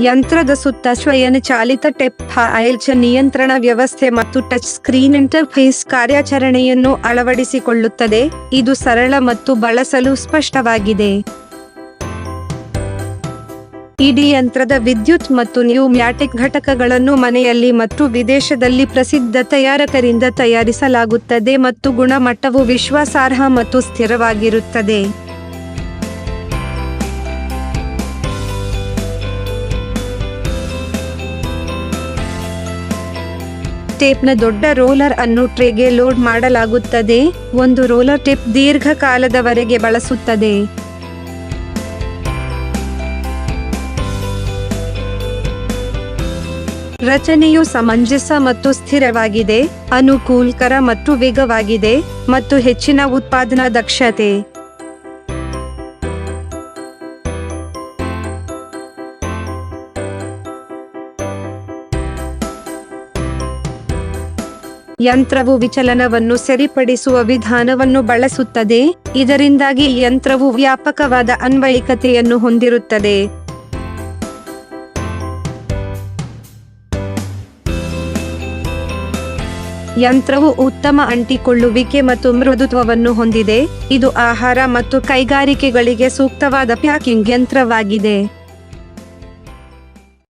ಯಂತ್ರದ ಸುತ್ತ ಸ್ವಯಂಚಾಲಿತ ಟೆಪ್ ಐಲ್ಚ ನಿಯಂತ್ರಣ ವ್ಯವಸ್ಥೆ ಮತ್ತು ಟಚ್ ಸ್ಕ್ರೀನ್ ಇಂಟರ್ಫೇಸ್ ಕಾರ್ಯಾಚರಣೆಯನ್ನು ಅಳವಡಿಸಿಕೊಳ್ಳುತ್ತದೆ. ಇದು ಸರಳ ಮತ್ತು ಬಳಸಲು ಸ್ಪಷ್ಟವಾಗಿದೆ. ಇಡೀ ಯಂತ್ರದ ವಿದ್ಯುತ್ ಮತ್ತು ನ್ಯೂಮ್ಯಾಟಿಕ್ ಘಟಕಗಳನ್ನು ಮನೆಯಲ್ಲಿ ಮತ್ತು ವಿದೇಶದಲ್ಲಿ ಪ್ರಸಿದ್ಧ ತಯಾರಕರಿಂದ ತಯಾರಿಸಲಾಗುತ್ತದೆ ಮತ್ತು ಗುಣಮಟ್ಟವು ವಿಶ್ವಾಸಾರ್ಹ ಮತ್ತು ಸ್ಥಿರವಾಗಿರುತ್ತದೆ. ಟೇಪ್ನ ದೊಡ್ಡ ರೋಲರ್ ಅನ್ನು ಟ್ರೇಗೆ ಲೋಡ್ ಮಾಡಲಾಗುತ್ತದೆ. ಒಂದು ರೋಲರ್ ಟೇಪ್ ದೀರ್ಘಕಾಲದವರೆಗೆ ಬಳಸುತ್ತದೆ. ರಚನೆಯು ಸಮಂಜಸ ಮತ್ತು ಸ್ಥಿರವಾಗಿದೆ, ಅನುಕೂಲಕರ ಮತ್ತು ವೇಗವಾಗಿದೆ, ಮತ್ತು ಹೆಚ್ಚಿನ ಉತ್ಪಾದನಾ ದಕ್ಷತೆ ಯಂತ್ರವು ವಿಚಲನವನ್ನು ಸರಿಪಡಿಸುವ ವಿಧಾನವನ್ನು ಬಳಸುತ್ತದೆ, ಇದರಿಂದಾಗಿ ಯಂತ್ರವು ವ್ಯಾಪಕವಾದ ಅನ್ವಯಿಕತೆಯನ್ನು ಹೊಂದಿರುತ್ತದೆ. ಯಂತ್ರವು ಉತ್ತಮ ಅಂಟಿಕೊಳ್ಳುವಿಕೆ ಮತ್ತು ಮೃದುತ್ವವನ್ನು ಹೊಂದಿದೆ, ಇದು ಆಹಾರ ಮತ್ತು ಕೈಗಾರಿಕೆಗಳಿಗೆ ಸೂಕ್ತವಾದ ಪ್ಯಾಕಿಂಗ್ ಯಂತ್ರವಾಗಿದೆ.